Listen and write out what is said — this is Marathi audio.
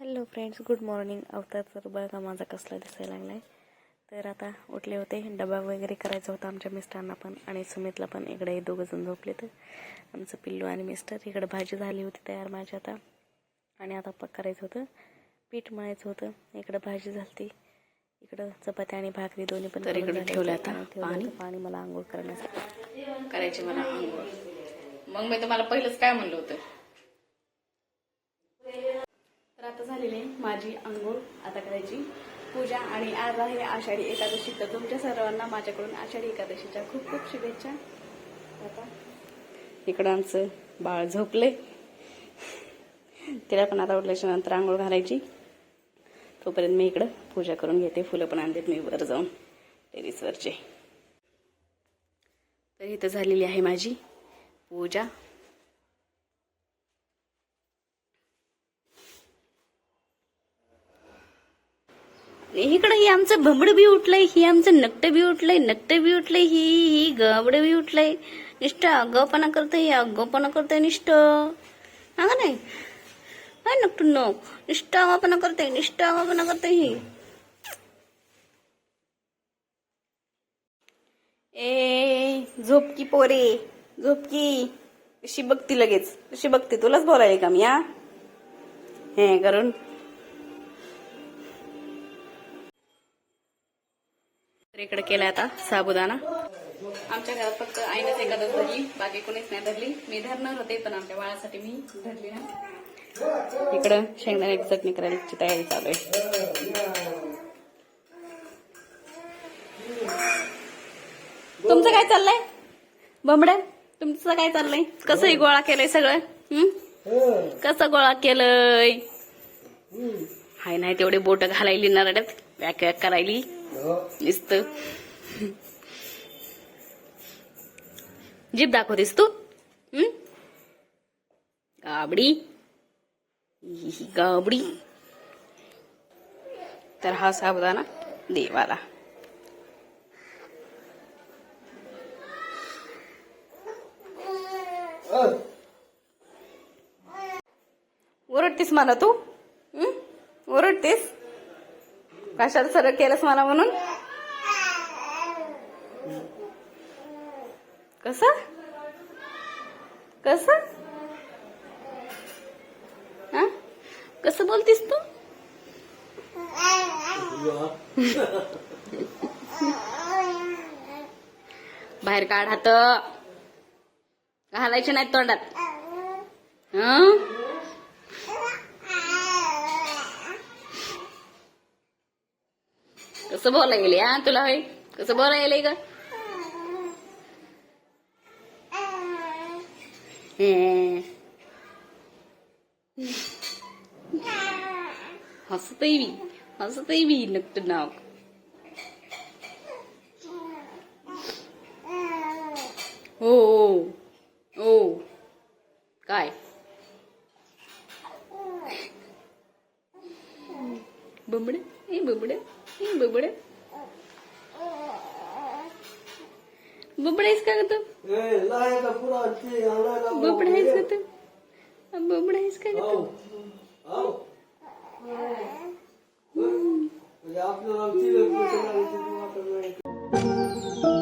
Hello friends good morning. अवतार तर बघा माझा कसला दिसायला लागला आहे तर आता उठले होते डबा वगैरे करायचा होता आमच्या मिस्टरांना पण आणि सुमितला पण. इकडे हे दोघं जण झोपले तर आमचं पिल्लू आणि मिस्टर इकडे भाजी झाली होती तयार माझी आता. आणि आता पक करायचं होतं पीठ मळायचं होतं. इकडं भाजी झाली इकडं चपाती आणि भाकरी दोन्ही पण तर इकडे ठेवलं. आता पाणी मला आंघोळ करण्यासाठी. करायची मला आंघोळ. मग मी तुम्हाला पहिलंच काय म्हणलं होतं? आता झालेली आहे माझी आंघोळ आता करायची. पूजा आणि आज आहे आषाढी एकादशी. तर तुमच्या सर्वांना माझ्याकडून आषाढी एकादशीच्या खूप खूप शुभेच्छा. आता इकडं आमचं बाळ झोपले तिला पण आता उठल्याच्या नंतर आंघोळ घालायची. तोपर्यंत मी इकडं पूजा करून घेते. फुलं पण आणते मी वर जाऊन टेरिसवरचे. तर इथं झालेली आहे माझी पूजा. इकडं ही आमचं भंबड बी उठलंय ही आमचं नकट बी उठलंय नकट बी उठलंय ही ही गबड बी उठलंय. निष्ठ अगपणा करतंय ही अगपणा करतंय निष्ठ. हा का नाही? काय नकट नक. निष्ठ अगपणा करतंय निष्ठ अगपणा करतंय ही. ए झोपकी पोरे झोपकी कशी बघती लगेच? कशी बघते? तुलाच बोलायला का मी हा? हे करून. इकडे केलाय आता साबुदाणा. आमच्या घरात फक्त आईनच एखादं धरली बाकी कोणीच नाही धरली. मी धरणार होते पण आमच्या बाळासाठी मी धरली ना इकडं शेंगदाण्याची चटणी करायची तयारी चालू आहे. तुमचं काय चाललंय? बंबड्या तुमचं काय चाललंय? कसंही गोळा केलंय सगळं? हम्म कसं गोळा केलंय? हाय नाही तेवढे बोट घालायली नरड्यात वॅक वॅक करायली. नुसत. जीप दाखवतेस तू? हं? गाबडी. ही गाबडी. तर हा साबुदाणा देवाला. ओरडतीस मला तू? हं? ओरडतीस कशाला सरळ केलंस मला म्हणून? कस? कस? कस बोलतीस तू? बाहेर काढ हात. घालायचे नाहीत तोंडात. हं? कसं बोलायला गेले हा? तुला होय कसं बोलायला गेले ग? हं. हसतय बी हसतय बी नाव हो हो हो काय बबड ए बबड ए बबड बबड आहेस का तू? बबड आहेस का तू बबड आहेस का तू? आपल्याला